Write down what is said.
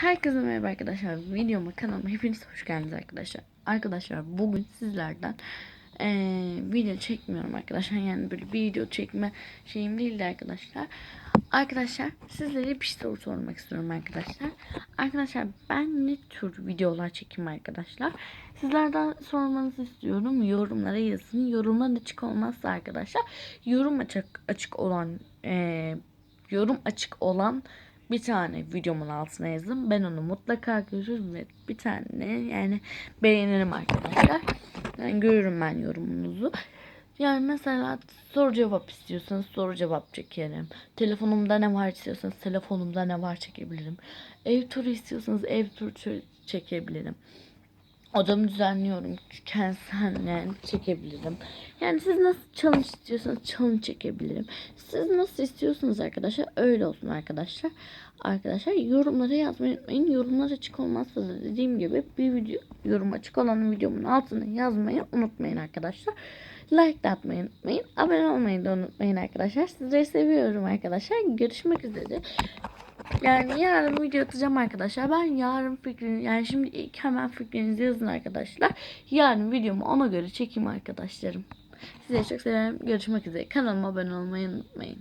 Herkese merhaba arkadaşlar. Videoma kanalıma hepiniz hoş geldiniz arkadaşlar. Arkadaşlar bugün sizlerden eee, video çekmiyorum arkadaşlar. Yani böyle bir video çekme şeyim değildi arkadaşlar. Arkadaşlar sizlere bir soru sormak istiyorum arkadaşlar. Arkadaşlar ben ne tür videolar çekeyim arkadaşlar? Sizlerden sormanızı istiyorum. Yorumlara yazın. Yorumlar açık olmazsa arkadaşlar yorum açık açık olan eee, yorum açık olan bir tane videomun altına yazın. Ben onu mutlaka görürüm ve bir tane yani beğenirim arkadaşlar. Yani görürüm ben yorumunuzu. Yani mesela soru cevap istiyorsanız soru cevap çekerim. Telefonumda ne var istiyorsanız telefonumda ne var çekebilirim. Ev turu istiyorsanız ev turu çekebilirim. Odamı düzenliyorum. Kendisinden çekebilirim. Yani siz nasıl challenge istiyorsanız challenge çekebilirim. Siz nasıl istiyorsanız arkadaşlar öyle olsun arkadaşlar. Arkadaşlar yorumlara yazmayı unutmayın. Yorumlar açık olmazsa da dediğim gibi bir video yorum açık olan videomun altına yazmayı unutmayın arkadaşlar. Like de atmayı unutmayın. Abone olmayı da unutmayın arkadaşlar. Sizleri seviyorum arkadaşlar. Görüşmek üzere. Yani yarın video atacağım arkadaşlar. Ben yarın fikrini yani şimdi ilk hemen fikrinizi yazın arkadaşlar. Yarın videomu ona göre çekeyim arkadaşlarım. Size çok seviyorum. Görüşmek üzere. Kanalıma abone olmayı unutmayın.